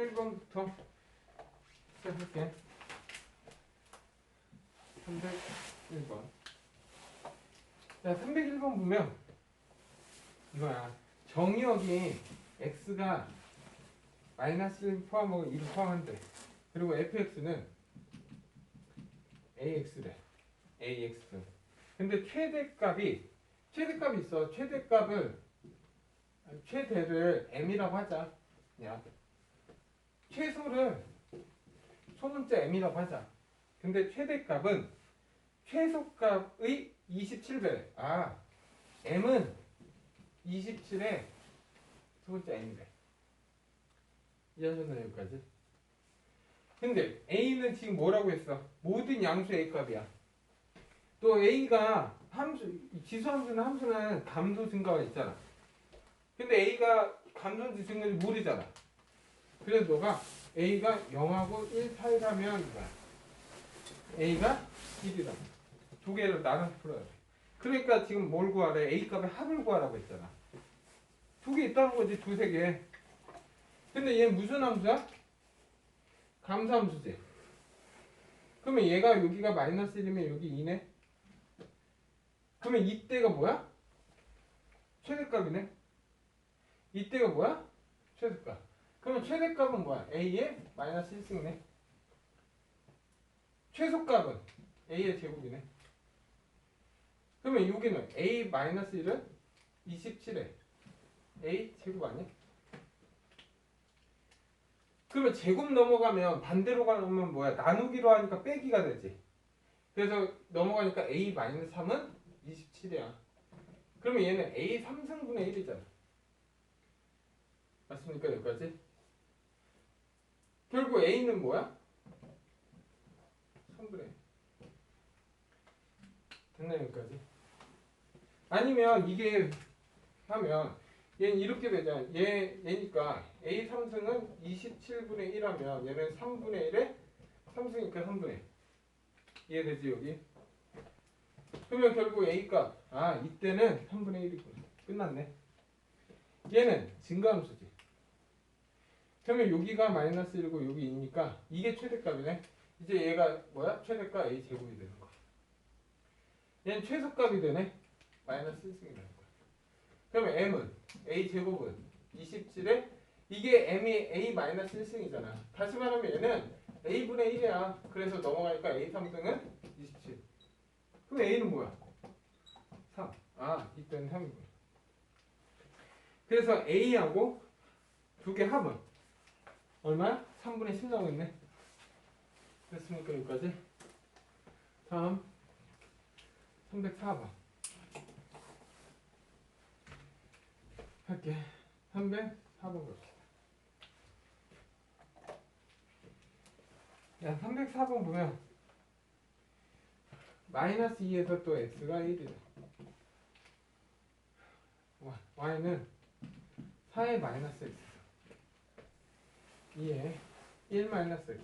301번부터 시작할게. 301번. 자, 301번 보면 이거야. 정의역이 x가 마이너스 1 포함하고 1 포함한대. 그리고 fx는 ax래. ax. 근데 최대값이 최대값이 있어. 최대값을 최대를 m이라고 하자. 야. 최소를 소문자 m이라고 하자. 근데 최대값은 최소값의 27배. 아, m은 27에 소문자 m이래. 이해하셨나요, 여기까지? 근데 a는 지금 뭐라고 했어? 모든 양수 a 값이야. 또 a가 함수, 지수함수는 함수는 감소 증가가 있잖아. 근데 a가 감소인지 증가인지 모르잖아. 그래서 너가 a가 0하고 1 사이라면 a가 1이다. 두 개를 나눠서 풀어야 돼. 그러니까 지금 뭘 구하래? a 값의 합을 구하라고 했잖아. 두 개 있다는 거지, 두세 개. 근데 얘 무슨 함수야? 감소함수지. 그러면 얘가 여기가 마이너스 1이면 여기 2네? 그러면 이때가 뭐야? 최대값이네? 이때가 뭐야? 최대값. 그러면 최대값은 뭐야? a의 마이너스 1승이네. 최소값은 a의 제곱이네. 그러면 여기는 a 마이너스 1은 27에 a 제곱 아니야? 그러면 제곱 넘어가면 반대로 가면 뭐야? 나누기로 하니까 빼기가 되지. 그래서 넘어가니까 a 마이너스 3은 27이야. 그러면 얘는 a 3승분의 1이잖아. 맞습니까? 여기까지? 결국 a는 뭐야? 3분의 됐나 여기까지? 아니면 이게 하면 얘는 이렇게 되잖아. 얘 얘니까 a 3승은 27분의 1 하면 얘는 3분의 1에 3승이니까 3분의 이해되지 여기? 그러면 결국 a 값, 아 이때는 3분의 1이구나. 끝났네. 얘는 증가함수지. 그러면 여기가 마이너스 1이고 여기 2니까 이게 최대값이네. 이제 얘가 뭐야? 최대값 a 제곱이 되는 거야. 얘는 최소값이 되네. 마이너스 1승이 되는 거야. 그러면 m은 a 제곱은 27에 이게 m이 a 마이너스 1승이잖아. 다시 말하면 얘는 a분의 1이야. 그래서 넘어가니까 a 3승은 27. 그럼 a는 뭐야? 3. 아, 이때는 3이구나. 그래서 a하고 두 개 합은 얼마야? 3분의 10 나오겠네. 됐습니까? 여기까지? 다음 304번 할게 304번 볼게 야 304번 보면 마이너스 2에서 또 x가 1이다 y는 4의 마이너스 x 2에 1 마이너스 x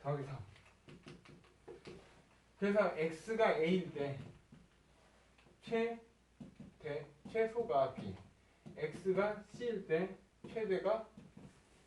더하기 3 그래서 x가 a일 때 최, 대, 최소가 b. x가 c일 때 최대가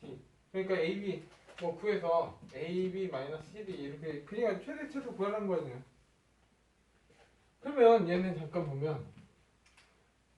d. 그러니까 ab 뭐 구해서 ab 마이너스 cd 이렇게 그냥 최대 최소 구하라는 거지 그러면 얘는 잠깐 보면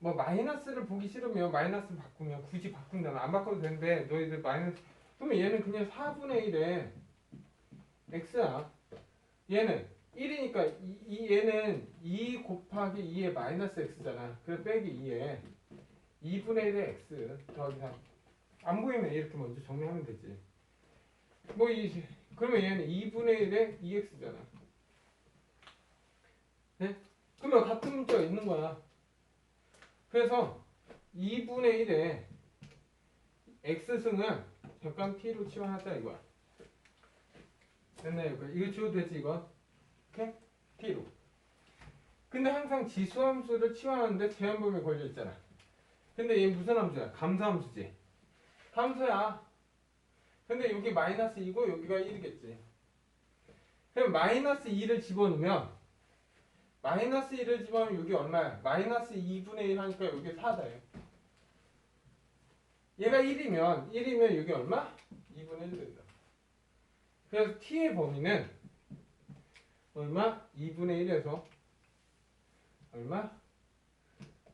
뭐 마이너스를 보기 싫으면 마이너스 바꾸면 굳이 바꾼다면 안 바꿔도 되는데 너희들 마이너스 그러면 얘는 그냥 4분의 1에 x야 얘는 1이니까 이, 이 얘는 2 곱하기 2의 마이너스 x잖아 그래서 빼기 2에 2분의 1의 x 더하기 3. 안 보이면 이렇게 먼저 정리하면 되지. 뭐 이 그러면 얘는 2분의 1의 2x잖아. 네? 그러면 같은 문자가 있는 거야. 그래서 2분의 1의 x승을 잠깐 t로 치환하자 이거야. 됐나요? 이거 지워도 되지 이거? 오케이? t로. 근데 항상 지수함수를 치환하는데 제한범위 걸려 있잖아. 근데 얘 무슨 함수야? 감소함수지. 함수야. 근데 여기 마이너스 2고 여기가 1이겠지. 그럼 마이너스 2를 집어넣으면 마이너스 1을 집어넣으면 여기 얼마야? 마이너스 2분의 1 하니까 여기 4다요. 얘가 1이면 1이면 여기 얼마? 2분의 1 된다. 그래서 t의 범위는 얼마? 2분의 1에서 얼마?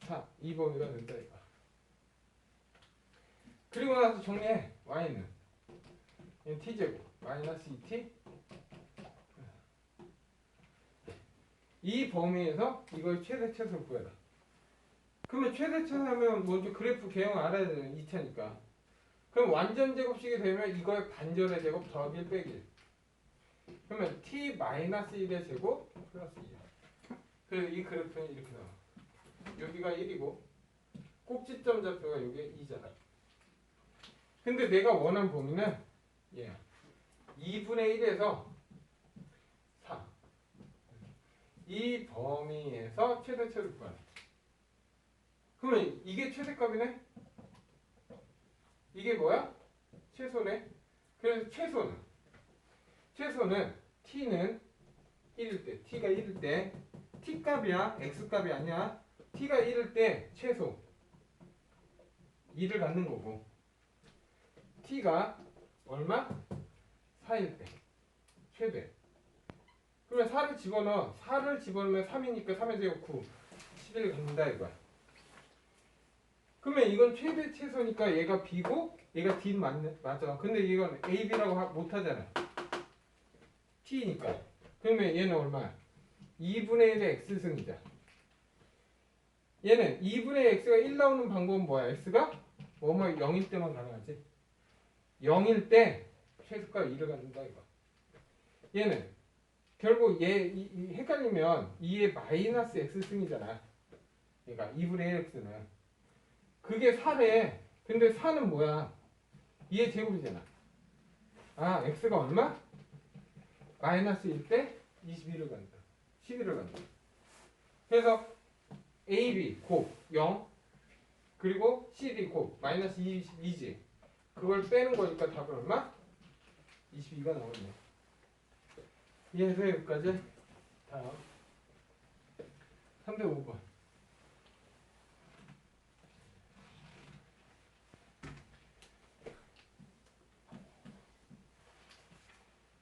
4. 이 범위가 된다 이거. 그리고 나서 정리해. y는 t제곱 마이너스 2t 이 범위에서 이걸 최대 최소를 구해라. 그러면 최대 최소하면 먼저 그래프 개형 알아야 되는 2차니까. 그럼 완전 제곱식이 되면 이거의 반절의 제곱 더하기 1 빼기 1. 그러면 t 마이너스 1의 제곱 플러스 2야. 그래서 이 그래프는 이렇게 나와. 여기가 1이고 꼭지점 좌표가 여기 2잖아. 근데 내가 원한 범위는 얘야. 2분의 1에서 4. 이 범위에서 최대 최소 구하라. 그러면 이게 최대값이네? 이게 뭐야? 최소네? 그래서 최소는 최소는 t는 1일 때 t가 1일 때 t 값이야 x 값이 아니야 t가 1일 때 최소 2를 갖는 거고 t가 얼마? 4일 때 최대 그러면 4를 집어넣어. 4를 집어넣으면 3이니까 3의 제곱 9 11을 갖는다 이거야. 그러면 이건 최대 최소니까 얘가 B고 얘가 D 맞, 맞아. 근데 이건 A, B라고 하- 못하잖아. T니까. 그러면 얘는 얼마야? 2분의 1의 X승이자 얘는 2분의 X가 1 나오는 방법은 뭐야? X가 뭐뭐 0일 때만 가능하지? 0일 때 최소값 2를 갖는다 이거. 얘는 결국 얘 이, 이 헷갈리면 2의 마이너스 X승이잖아. 그러니까 2분의 1 X는. 그게 4래 근데 4는 뭐야? 2의 제곱이잖아. 아 X가 얼마? 마이너스 1 때 21을 간다. 11을 간다. 그래서 AB 곱 0 그리고 CD 곱 마이너스 22지. 그걸 빼는 거니까 답은 얼마? 22가 나오네 이해해서 여기까지. 다음. 305번.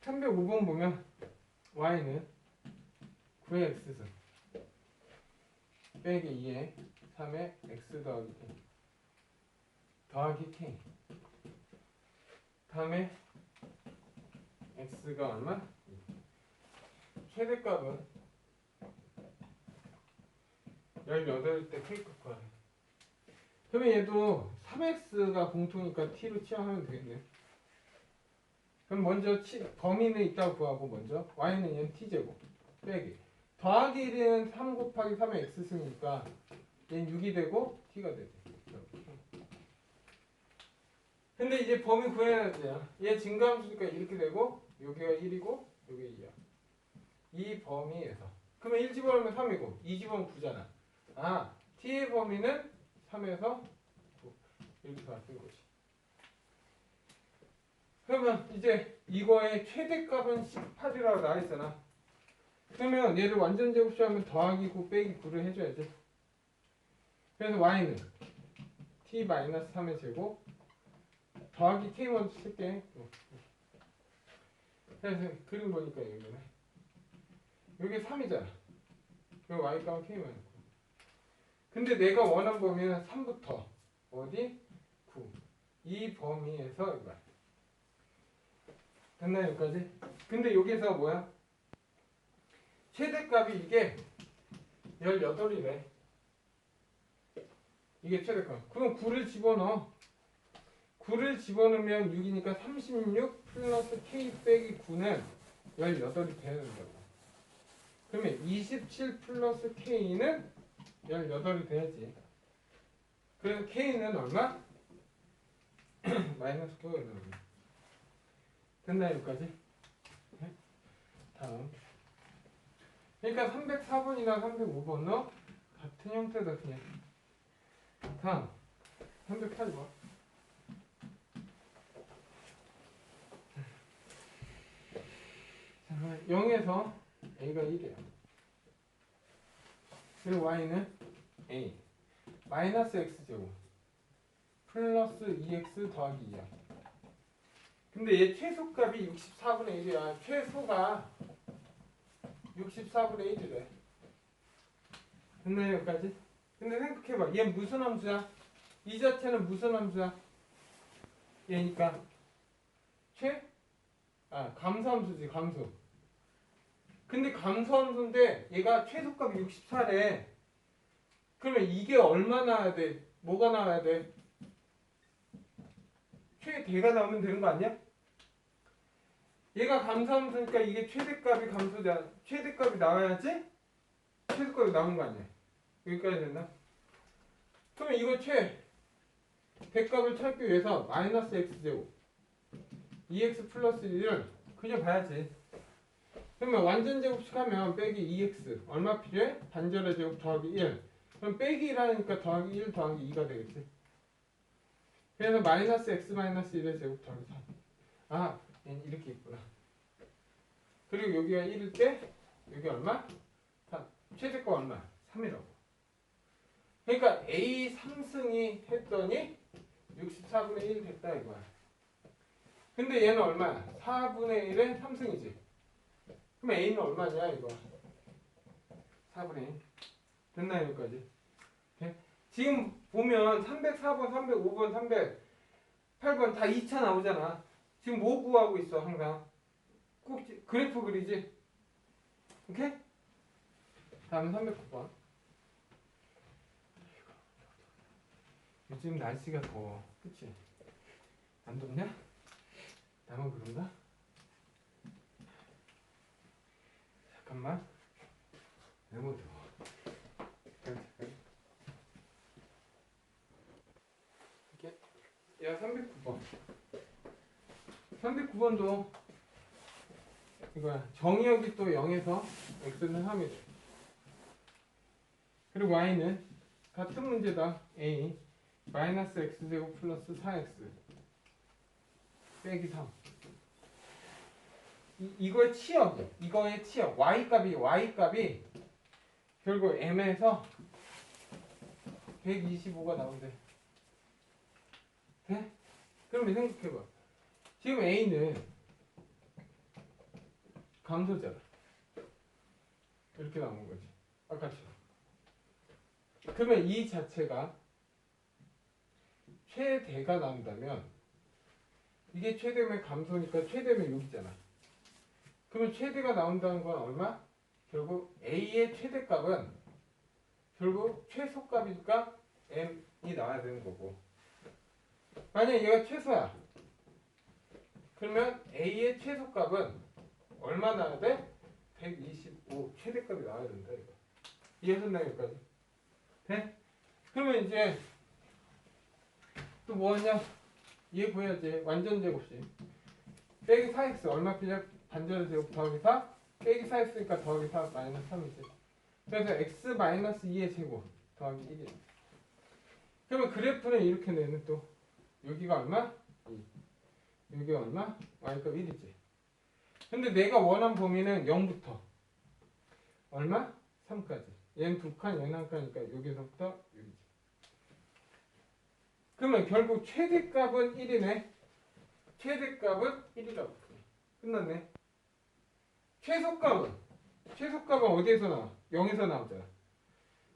305번 보면 y는 9의 x승 빼기 2의 3의 x 더하기 k 더하기 k. 다음에 x가 얼마? 최대값은? 18때 k값 구하래 그러면 얘도 3x가 공통이니까 t로 취하면 되겠네. 그럼 먼저 치, 범위는 있다고 구하고 먼저 y는 얘는 t제곱. 빼기. 더하기 1은 3 곱하기 3의 x승이니까 얘는 6이 되고 t가 되지. 근데 이제 범위 구해야 돼요 얘 증가함수니까 이렇게 되고 여기가 1이고 여기 2야 이 범위에서 그러면 1 집어넣으면 3이고 2 집어넣으면 9잖아 아 t의 범위는 3에서 9 이렇게 나왔던 거지 그러면 이제 이거의 최대값은 18이라고 나와 있잖아. 그러면 얘를 완전 제곱식하면 더하기 9 빼기 9를 해줘야지. 그래서 y는 t 3의 제곱 더하기 k 먼저 쓸게. 그래서 그림 보니까 여기네. 여기 3이잖아. 그럼 y 값은 k 만 9. 근데 내가 원한 범위는 3부터 어디? 9. 이 범위에서 이거야. 됐나 여기까지? 근데 여기서 뭐야? 최대값이 이게 18이래. 이게 최대값. 그럼 9를 집어넣어. 9를 집어넣으면 6이니까 36 플러스 k 빼기 9는 18이 돼야 된다고. 그러면 27 플러스 k는 18이 돼야지. 그래서 k는 얼마? 마이너스 9가 되는 거야. 됐나요 여기까지? 네? 다음 그러니까 304번이나 305번은 같은 형태다 그냥 다음 308번 자 0에서 a가 1이에요 그리고 y는 a 마이너스 x제곱 플러스 2x 더하기 2야. 근데 얘 최소값이 64분의 1이야. 최소가 64분의 1이래. 됐나요, 여기까지? 근데 생각해봐. 얘 무슨 함수야? 이 자체는 무슨 함수야? 얘니까 최? 아, 감소함수지, 감소. 근데 감소함수인데 얘가 최소값이 64래. 그러면 이게 얼마 나와야 돼? 뭐가 나와야 돼? 최대가 나오면 되는 거 아니야? 얘가 감소함수니까 이게 최대값이 감소잖아. 최대값이 나와야지 최소값이 나오는 거 아니야? 여기까지 됐나? 그러면 이거 최 대값을 찾기 위해서 마이너스 x제곱 2x 플러스 1을 그냥 봐야지. 그러면 완전 제곱식 하면 빼기 2x 얼마 필요해? 반절의 제곱 더하기 1 그럼 빼기 1하니까 더하기 1 더하기 2가 되겠지. 그래서 마이너스 x 마이너스 1의 제곱 더하기 3. 아, 얘는 이렇게 있구나. 그리고 여기가 1일 때 여기 얼마? 3. 최대값 얼마? 3이라고. 그러니까 a 3승이 했더니 64분의 1 됐다 이거야. 근데 얘는 얼마야? 4분의 1에 3승이지. 그럼 a는 얼마냐 이거? 4분의 1. 됐나 여기까지? 돼? 지금 보면 304번, 305번, 308번 다 2차 나오잖아. 지금 뭐 구하고 있어 항상? 꼭 지- 그래프 그리지? 오케이? 다음은 309번. 요즘 날씨가 더워. 그치? 안 덥냐? 나만 그런가? 잠깐만. 너무 더워. 잠깐. 야, 309번. 309번도 이거야. 정의역이 또 0에서 x는 3이래. 그리고 y는 같은 문제다. a 마이너스 x제곱 플러스 4x 빼기 3 이, 이거의 치역이야 이거의 치역 y 값이 y 값이 결국 m에서 125가 나온대. 돼? 그러면 생각해봐. 지금 a는 감소잖아. 이렇게 나온 거지. 아까처럼. 그러면 이 자체가 최대가 나온다면 이게 최대면 감소니까 최대면 여기잖아. 그러면 최대가 나온다는 건 얼마? 결국 A의 최대값은 결국 최소값이니까 M이 나와야 되는 거고. 만약 얘가 최소야. 그러면 A의 최소값은 얼마 나와야 돼? 125 최대값이 나와야 된다 이거. 이해했나 여기까지? 돼? 그러면 이제 또 뭐하냐? 얘 구해야지. 완전 제곱식. 빼기 4x 얼마 필요? 반절 제곱 더하기 4? 빼기 4x니까 더하기 4 마이너스 3이지. 그래서 x 마이너스 2의 제곱 더하기 1이야. 그러면 그래프는 이렇게 내는 또 여기가 얼마? 2. 여기가 얼마? y가 1이지. 근데 내가 원한 범위는 0부터 얼마? 3까지. 얘는 두 칸, 얘는 한 칸이니까 여기서부터 여기지. 그러면 결국 최대값은 1이네. 최대값은 1이라고. 끝났네. 최소값은 최소값은 어디에서 나와? 0에서 나오잖아.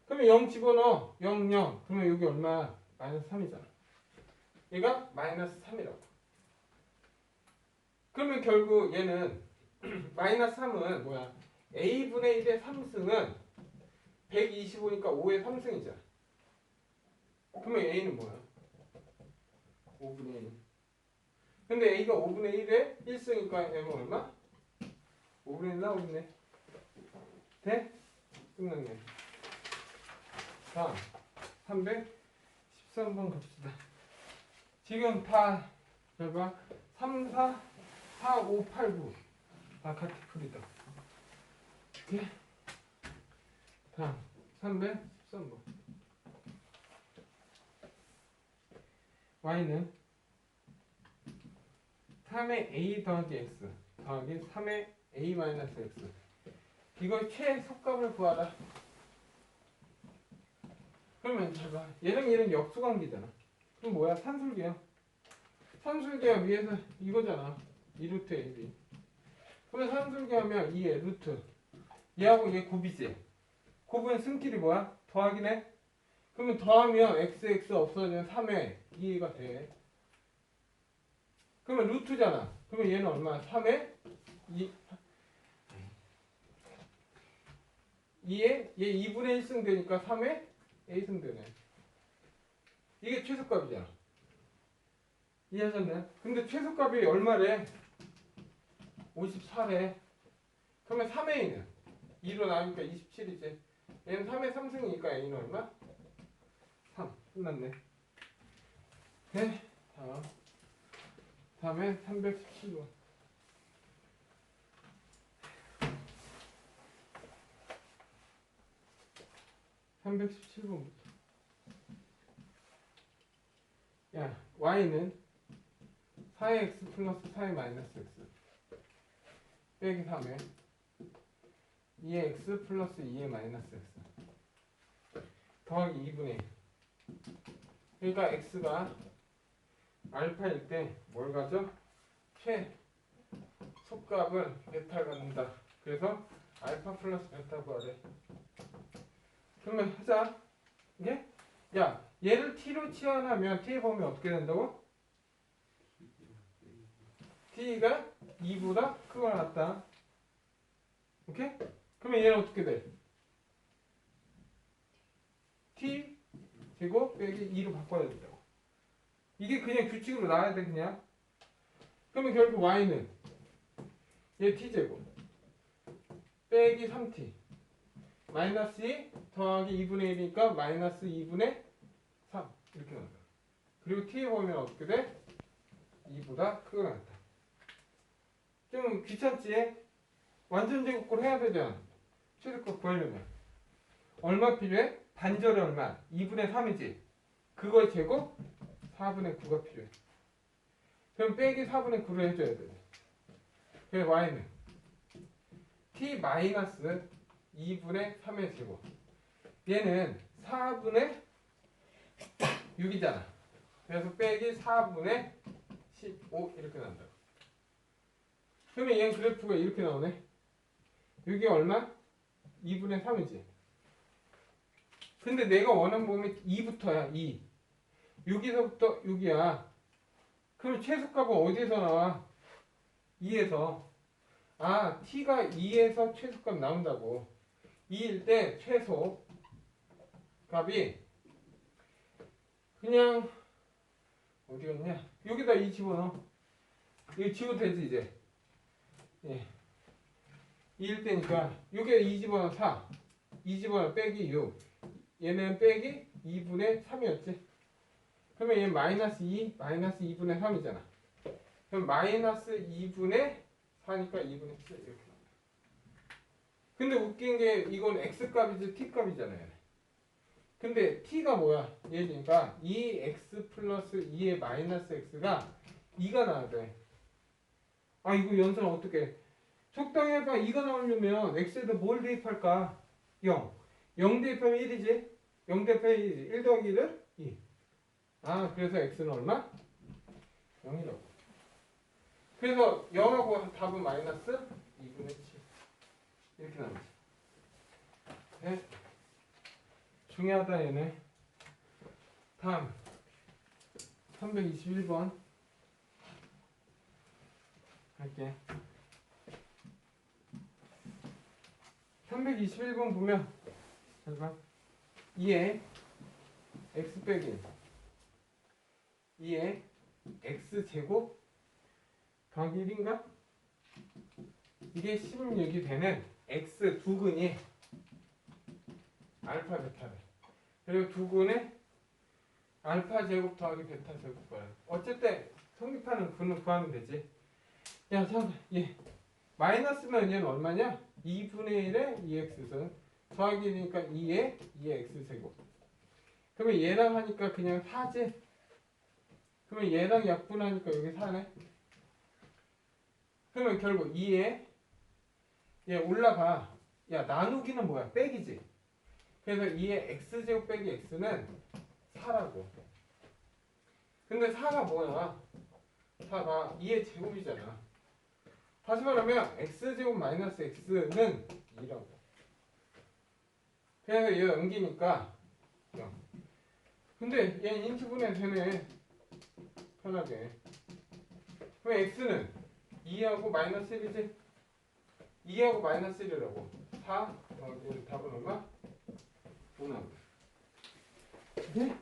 그러면 0 집어넣어. 0, 0. 그러면 여기 얼마? 마이너스 3이잖아. 얘가 마이너스 3이라고. 그러면 결국 얘는 마이너스 3은 뭐야? a분의 1의 3승은 125니까 5의 3승이잖아. 그러면 a는 뭐야? 5분의 1. 근데 A가 5분의 1에 1승이니까 M은 얼마? 5분의 1 나오겠네. 돼? 끝났네. 다음 313번 갑시다. 지금 다 해봐. 3, 4, 4, 5, 8, 9. 다 같이 풀이다. 오케이? 다음 313번. y는 3의 a 더하기 x 더하기 3의 a 마이너스 x 이걸 최소값을 구하라 그러면 잘 봐. 얘랑 얘는 역수관계잖아 그럼 뭐야? 산술기야. 산술기야 위에서 이거잖아. 2루트 AB. 그러면 산술기 하면 2의 루트. 얘하고 얘 곱이지. 곱은 승끼리 뭐야? 더하기네. 그러면 더하면 xx 없어지면 3의 2가 돼. 그러면 루트잖아. 그러면 얘는 얼마? 3의 2. 2에 얘 2분의 1승 되니까 3의 a승 되네. 이게 최소값이잖아. 이해하셨나요? 근데 최소값이 얼마래? 54래. 그러면 3a는 2로 나니까 27이지. 얘는 3의 3승이니까 a는 얼마? 3. 끝났네. 네. 다음. 다음에 317번. (317번부터) 야 y는 4x 플러스 4의 마이너스 x. 빼기 3에 2x 플러스 2의 마이너스 x 더하기 2분의 1 그러니까 x가 알파일 때 뭘 가져? 최 속값을 베타를 갖는다. 그래서 알파 플러스 베타 구하래 그러면 하자 이게 야 얘를 t로 치환하면 t의 범위 어떻게 된다고? t가 2보다 크거나 같다. 오케이? 그러면 얘는 어떻게 돼? t 제곱 빼기 2로 바꿔야 된다고. 이게 그냥 규칙으로 나와야 돼 그냥. 그러면 결국 y는 얘 t 제곱 빼기 3t 마이너스 2 더하기 2분의 1이니까 마이너스 2분의 3 이렇게 나온다. 그리고 t의 범위는 어떻게 돼? 2보다 크거나 같다. 좀 귀찮지? 완전 제곱을 해야 되잖아. 최소값 구하려면. 얼마 필요해? 반절에 얼마? 2분의 3이지. 그거의 제곱? 4분의 9가 필요해. 그럼 빼기 4분의 9를 해줘야 돼. 그래 y는 t 마이너스 2분의 3의 제곱. 얘는 4분의 6이잖아. 그래서 빼기 4분의 15 이렇게 난다. 그러면 얘는 그래프가 이렇게 나오네. 여기 얼마? 2분의 3이지. 근데 내가 원하는 범위 2부터야. 2. 여기서부터 6이야. 그럼 최소값은 어디에서 나와? 2에서. 아, t가 2에서 최소값 나온다고. 2일 때 최소 값이 그냥 어디 갔냐? 여기다 2 집어넣어. 이거 지워도 되지 이제. 예. 2일 때니까 여기에 2 집어넣어 4. 2 집어넣어 빼기 6. 얘는 빼기 2분의 3이었지. 그러면 얘 마이너스 2, 마이너스 2분의 3이잖아. 그럼 마이너스 2분의 4니까 2분의 7 이렇게. 근데 웃긴 게 이건 x값이지 t값이잖아요. 근데 t가 뭐야? 얘니까 2x 플러스 2의 마이너스 x가 2가 나와야 돼. 아 이거 연산 어떻게? 적당히 해봐. 2가 나오려면 x에다 뭘 대입할까? 0. 0 대입하면 1이지? 0 대입하면 1이지. 1 더하기 1은 2. 아 그래서 x는 얼마? 0이라고. 그래서 0하고 답은 마이너스 2분의 7. 이렇게 나오지. 네. 중요하다 얘네. 다음 321번 할게. 321번 보면 잘 봐. 2에 x 빼기 2에 x 제곱 더하기 1인가? 이게 16이 되는 x 두 근이 알파 베타래. 그리고 두근의 알파 제곱 더하기 베타 제곱 거야. 어쨌든 성립하는 근을 구하면 되지. 야, 잠깐, 얘 마이너스면 얘는 얼마냐? 2분의 1의 2x승 더하기니까 2의 2x 제곱. 그러면 얘랑 하니까 그냥 4지. 그러면 얘랑 약분하니까 여기 4네. 그러면 결국 2에 얘 올라가. 야 나누기는 뭐야? 빼기지. 그래서 2의 x제곱 빼기 x는 4라고. 근데 4가 뭐야? 4가 2의 제곱이잖아. 다시 말하면 x제곱 마이너스 x는 2라고. 그래서 얘 옮기니까 0. 근데 얘 인수분해 되네. 편하게. 그럼 x는 2하고 마이너스 1이지? 2하고 마이너스 1이라고. 4. 어, 얘 답은 얼마? 5 나오네. 네?